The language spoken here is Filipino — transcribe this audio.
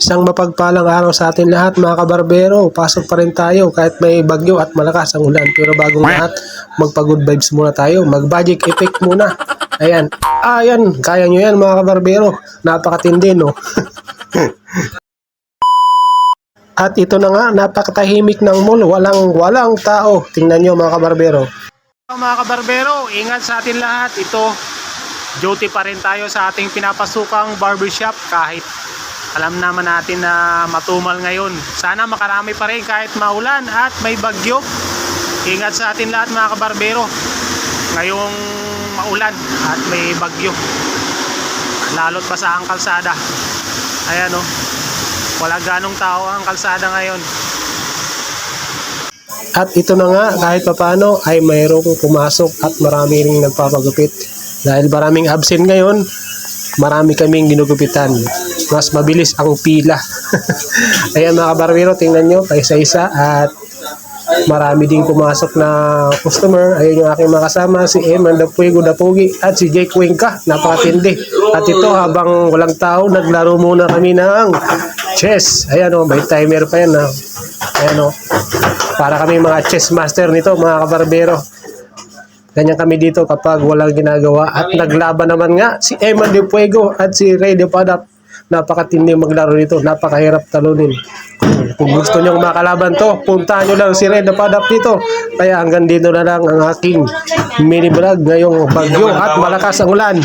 Isang mapagpalang araw sa atin lahat mga kabarbero. Pasok pa rin tayo kahit may bagyo at malakas ang ulan. Pero bagong lahat, magpa-good vibes muna tayo. Mag-magic effect muna. Ayan. Ah, yan. Kaya nyo yan mga kabarbero. Napakatindi, no? At ito na nga, napakatahimik ng mall. Walang, walang tao. Tingnan nyo mga kabarbero. Mga kabarbero, ingat sa atin lahat. Ito, duty pa rin tayo sa ating pinapasukang barbershop kahit alam naman natin na matumal ngayon. Sana makarami pa rin kahit maulan at may bagyo. Ingat sa atin lahat mga kabarbero. Ngayong maulan at may bagyo. Lalo't basa ang kalsada. Ayan o. Wala ganong tao ang kalsada ngayon. At ito na nga, kahit papano ay mayroong pumasok at marami ring nagpapagupit. Dahil maraming absent ngayon, marami kaming ginugupitan. Mas mabilis ang pila. Ayan mga kabarbero, tingnan nyo, paisa-isa at marami ding pumasok na customer. Ayun yung aking mga kasama, si Eman Dapuego Dapugi at si Jake Cuenca, napakatindi. At ito habang walang tao, naglaro muna kami ng chess. Ayan o, may timer pa yan. ah. Ayan o, para kami mga chess master nito, mga kabarbero. Ganyan kami dito kapag walang ginagawa. At naglaban naman nga si Eman De Puego at si Ray De Padap. Napakatindi maglaro nito. Napakahirap talunin. Kung gusto nyo makalaban to, puntahan nyo lang si Ray De Padap dito. Kaya hanggang dito na lang ang aking mini vlog ngayong bagyo at malakas ang ulan.